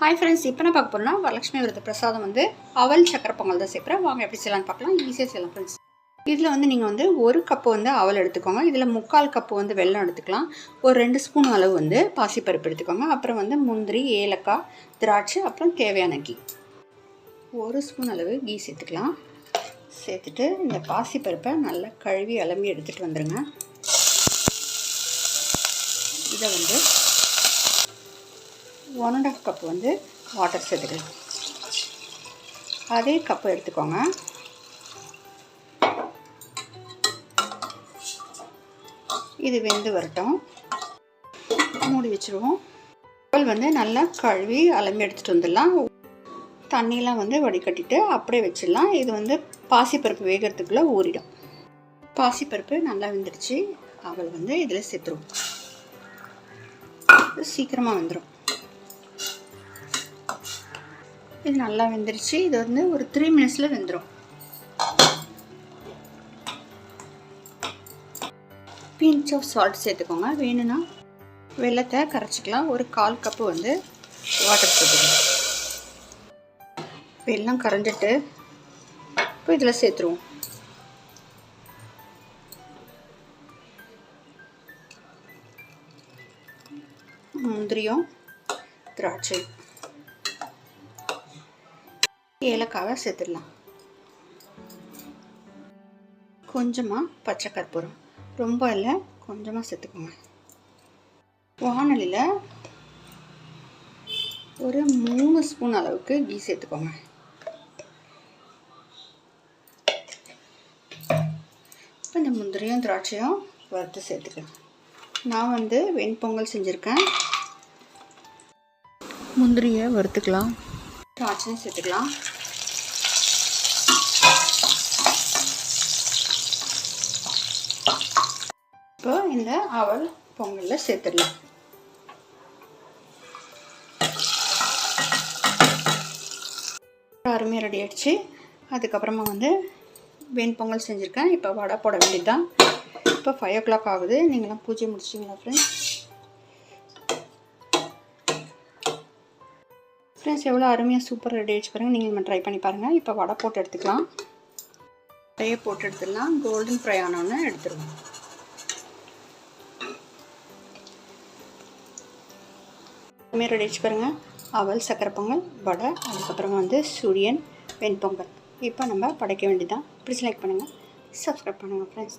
Hi friends இப்போ நான் பார்க்க போகிறோம்னா வரலட்சுமி விரத பிரசாதம் வந்து அவல் சக்கரை பொங்கல் தான் சேர்க்குறேன் வாங்க எப்படி செய்யலாம்னு பார்க்கலாம். ஈஸியாக செய்யலாம் ஃப்ரெண்ட்ஸ் இதில் வந்து நீங்கள் வந்து ஒரு கப்பு வந்து அவல் எடுத்துக்கோங்க. இதில் முக்கால் கப்பு வந்து வெல்லம் எடுத்துக்கலாம். ஒரு ரெண்டு ஸ்பூன் அளவு வந்து பாசிப்பருப்பு எடுத்துக்கோங்க. அப்புறம் வந்து முந்திரி ஏலக்காய் திராட்சை அப்புறம் தேவையான கீ. ஒரு ஸ்பூன் அளவு கீ சேர்த்துக்கலாம். சேர்த்துட்டு இந்த பாசிப்பருப்பை நல்லா கழுவி அலம்பி எடுத்துகிட்டு வந்துடுங்க இதை வந்து ஒன் அண்ட் ஆஃப் கப் வந்து வாட்டர் சேர்த்துக்கலாம் அதே கப்பு எடுத்துக்கோங்க. இது வெந்து வரட்டும். மூடி வச்சுருவோம். அவல் வந்து நல்லா கழுவி அலம்பி எடுத்துகிட்டு வந்துடலாம். தண்ணியெலாம் வந்து வடிகட்டிட்டு அப்படியே வச்சிடலாம். இது வந்து பாசிப்பருப்பு வேகிறதுக்குள்ளே ஊறிடும். பாசிப்பருப்பு நல்லா வெந்துடுச்சு. அவள் வந்து இதில் சேர்த்துருவோம். சீக்கிரமாக வந்துடும் இது நல்லா வெந்துருச்சு. இது வந்து ஒரு த்ரீ மினிட்ஸில் வெந்துடும் பிஞ்ச் ஆஃப் சால்ட் சேர்த்துக்கோங்க. வேணும்னா வெள்ளத்தை கரைச்சிக்கலாம். ஒரு கால் கப்பு வந்து வாட்டர் சேர்த்துக்கணும் வெள்ளம் கரைஞ்சிட்டு இப்போ இதில் சேர்த்துருவோம். முந்திரியும் திராட்சை ஏலக்காவை சேர்த்துடலாம். கொஞ்சமாக பச்சை கற்பூரம். ரொம்ப இல்லை கொஞ்சமாக சேர்த்துக்கோங்க. வானலியில் ஒரு மூணு ஸ்பூன் அளவுக்கு கீ சேர்த்துக்கோங்க. இப்போ இந்த முந்திரியும் திராட்சையும் வறுத்து சேர்த்துக்கலாம். நான் வந்து வெண்பொங்கல் செஞ்சுருக்கேன். முந்திரியை வறுத்துக்கலாம். திராட்சையும் சேர்த்துக்கலாம். இப்போ இந்த அவல் பொங்கலில் சேர்த்துடலாம். அருமையாக ரெடி ஆகிடுச்சு அதுக்கப்புறமா வந்து வெண்பொங்கல் செஞ்சுருக்கேன். இப்போ வடை போட வேண்டியது தான் இப்போ ஃபைவ் ஓ கிளாக் ஆகுது. நீங்களாம் பூஜை முடிச்சிங்களா ஃப்ரெண்ட்ஸ் ஃப்ரெண்ட்ஸ் எவ்வளோ அருமையாக சூப்பர் ரெடி ஆகிடுச்சு பாருங்கள் நீங்கள் ட்ரை பண்ணி பாருங்கள் இப்போ வடை போட்டு எடுத்துக்கலாம். வடையை போட்டு எடுத்துடலாம். கோல்டன் ஃப்ரை ஆனோன்னு எடுத்துருவோம் அருமையாக ரெடி ஆகிடுச்சு பாருங்கள் அவல் சக்கரை பொங்கல் வடை அதுக்கப்புறமா வந்து சூரியன் வெண்பொங்கல். இப்போ நம்ம படைக்க வேண்டியதான் ப்ளீஸ் லைக் பண்ணுங்கள் சப்ஸ்கிரைப் பண்ணுங்கள் ஃப்ரெண்ட்ஸ்